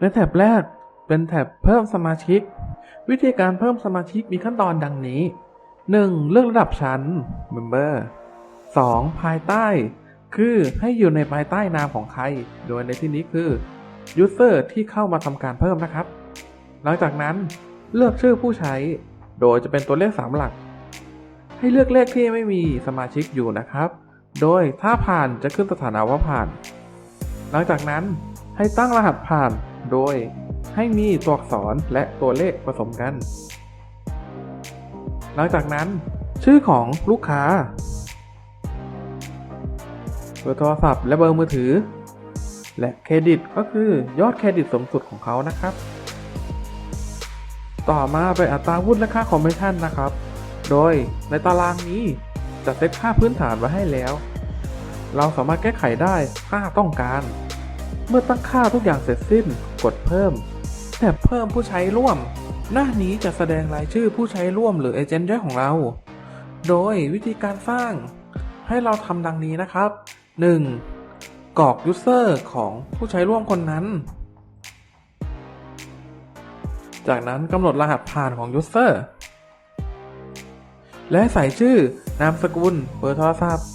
ในแถบแรกเป็นแถบเพิ่มสมาชิก วิธีการเพิ่มสมาชิกมีขั้นตอนดังนี้ 1. เลือกระดับชั้น Member 2. ภายใต้ คือให้อยู่ในภายใต้นามของใคร โดยในที่นี้คือ User ที่เข้ามาทำการเพิ่มนะครับ หลังจากนั้นเลือกชื่อผู้ใช้ โดยจะเป็นตัวเลข 3 หลัก ให้เลือกเลขที่ไม่มีสมาชิกอยู่นะครับ โดยถ้าผ่านจะขึ้นสถานะว่าผ่าน หลังจากนั้นให้ตั้งรหัสผ่าน โดยให้มีตัวอักษรและตัวเลขผสมกัน หลังจากนั้น ชื่อของลูกค้า เบอร์โทรศัพท์และเบอร์มือถือ และเครดิตก็คือยอดเครดิตสูงสุดของเขานะครับ ต่อมาเป็นอัตราวุฒิและค่าคอมมิชชั่นนะครับ โดยในตารางนี้จะเซตค่าพื้นฐานไว้ให้แล้ว เราสามารถแก้ไขได้ถ้าต้องการ เมื่อตั้งค่าทุกอย่างเสร็จสิ้น กดเพิ่ม แถบเพิ่มผู้ใช้ร่วม หน้านี้จะแสดงรายชื่อผู้ใช้ร่วมหรือเอเจนต์ย่อยของเรา โดยวิธีการสร้าง ให้เราทำดังนี้นะครับ 1. กรอกยูเซอร์ของผู้ใช้ร่วมคนนั้น จากนั้นกำหนดรหัสผ่านของยูเซอร์และใส่ชื่อนามสกุลเบอร์โทรศัพท์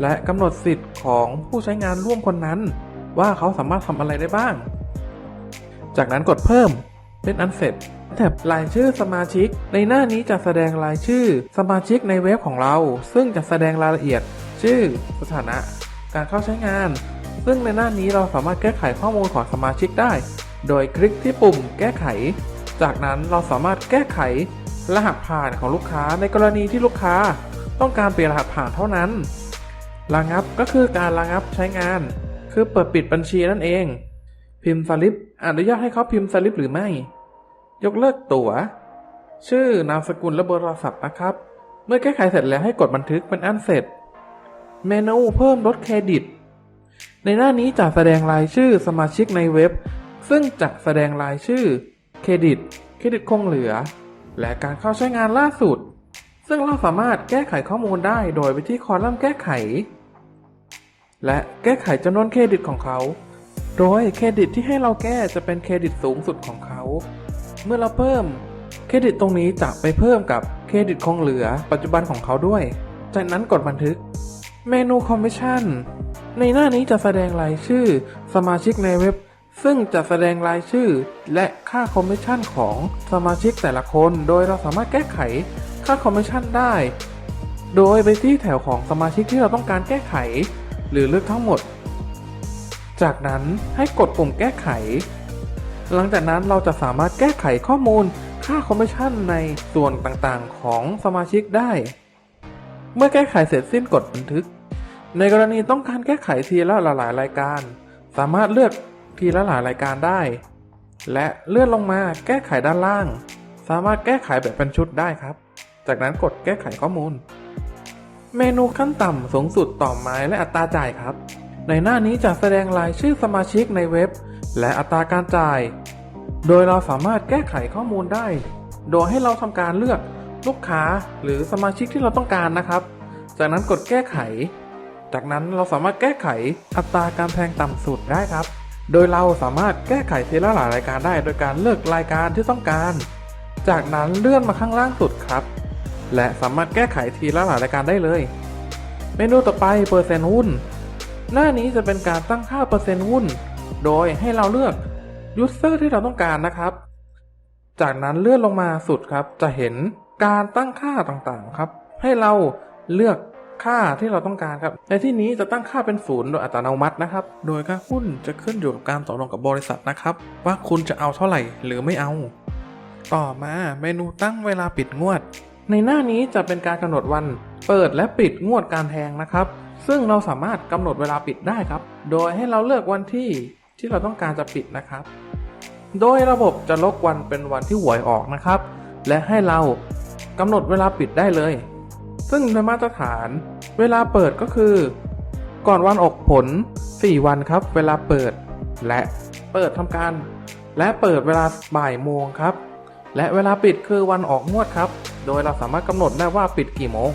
และกำหนดสิทธิ์ ของผู้ใช้งานร่วมคนนั้น ว่าเขาสามารถทำอะไรได้บ้าง จากนั้นกดเพิ่มเป็นอันเสร็จแถบรายชื่อสมาชิก ในหน้านี้จะแสดงรายชื่อสมาชิกในเว็บของเรา ซึ่งจะแสดงรายละเอียด ชื่อ สถานะ การเข้าใช้งาน ซึ่งในหน้านี้เราสามารถแก้ไขข้อมูลของสมาชิกได้ โดยคลิกที่ปุ่มแก้ไข จากนั้นเราสามารถแก้ไข รหัสผ่านของลูกค้าในกรณีที่ลูกค้า ต้องการเปลี่ยนรหัสผ่านเท่านั้น ระงับก็คือการระงับใช้งาน คือเปิดปิดบัญชีนั่นเอง พิมพ์สลิปอนุญาตให้เขาพิมพ์สลิปหรือไม่ ยกเลิกตั๋ว ชื่อนามสกุลและเบอร์โทรศัพท์นะครับ เมื่อแก้ไขเสร็จแล้วให้กดบันทึกเป็นอันเสร็จ เมนูเพิ่มลดเครดิต ในหน้านี้จะแสดงรายชื่อสมาชิกในเว็บ ซึ่งจะแสดงรายชื่อ เครดิต เครดิตคงเหลือ และการเข้าใช้งานล่าสุด ซึ่งเราสามารถแก้ไขข้อมูลได้โดยไปที่คอลัมน์แก้ไข และแก้ไขจำนวนเครดิตของเขา โดยเครดิตที่ให้เราแก้จะเป็นเครดิตสูงสุดของเขา เมื่อเราเพิ่มเครดิตตรงนี้จะไปเพิ่มกับเครดิตคงเหลือปัจจุบันของเขาด้วย จากนั้นกดบันทึก เมนูคอมมิชชั่น ในหน้านี้จะแสดงรายชื่อ สมาชิกในเว็บ ซึ่งจะแสดงรายชื่อ และค่าคอมมิชชั่นของสมาชิกแต่ละคน โดยเราสามารถแก้ไข ค่าคอมมิชชั่นได้ โดยไปที่แถวของสมาชิกที่เราต้องการแก้ไข หรือเลือกทั้งหมด จากนั้นให้กดปุ่มแก้ไข หลังจากนั้นเราจะสามารถแก้ไขข้อมูลค่าคอมมิชชั่นในส่วนต่างๆ ของสมาชิกได้ เมื่อแก้ไขเสร็จสิ้นกดบันทึก ในกรณีต้องการแก้ไขทีละหลายๆรายการ สามารถเลือกทีละหลายรายการได้ และเลื่อนลงมาแก้ไขด้านล่าง สามารถแก้ไขแบบเป็นชุดได้ครับ จากนั้นกดแก้ไขข้อมูล เมนูขั้นต่ำสูงสุดต่อไม้และอัตราจ่ายครับ ในหน้านี้จะแสดงรายชื่อสมาชิกในเว็บ และอัตราการจ่าย โดยเราสามารถแก้ไขข้อมูลได้ โดยให้เราทำการเลือกลูกค้าหรือสมาชิกที่เราต้องการนะครับ จากนั้นกดแก้ไข จากนั้นเราสามารถแก้ไขอัตราการแทงต่ำสุดได้ครับ โดยเราสามารถแก้ไขทีละหลายรายการได้ โดยการเลือกรายการที่ต้องการ จากนั้นเลื่อนมาข้างล่างสุดครับ และสามารถแก้ไขทีละหลายรายการได้เลย เมนูต่อไปเปอร์เซ็นต์หุ้น หน้านี้จะเป็นการตั้งค่าเปอร์เซ็นต์หุ้น โดยให้เราเลือกยูเซอร์ที่เราต้องการนะครับ จากนั้นเลื่อนลงมาสุดครับ จะเห็นการตั้งค่าต่างๆครับ ให้เราเลือกค่าที่เราต้องการครับ ในที่นี้จะตั้งค่าเป็นศูนย์โดยอัตโนมัตินะครับ โดยค่าหุ้นจะขึ้นอยู่กับการตกลงกับบริษัทนะครับ ว่าคุณจะเอาเท่าไหร่หรือไม่เอา ต่อมาเมนูตั้งเวลาปิดงวด ในหน้านี้จะเป็นการกำหนดวันเปิดและปิดงวดการแทงนะครับ ซึ่งเราสามารถกำหนดเวลาปิดได้ครับ โดยให้เราเลือกวันที่ที่เราต้องการจะปิดนะครับ โดยระบบจะลบวันเป็นวันที่หวยออกนะครับ และให้เรากำหนดเวลาปิดได้เลย ซึ่งในมาตรฐาน เวลาเปิดก็คือ ก่อนวันออกผล 4 วันครับ เวลาเปิด และเปิดทำการ และเปิดเวลาบ่ายโมงครับ และเวลาปิดคือวันออกงวดครับ โดยเราสามารถกำหนดได้ว่าปิดกี่โมง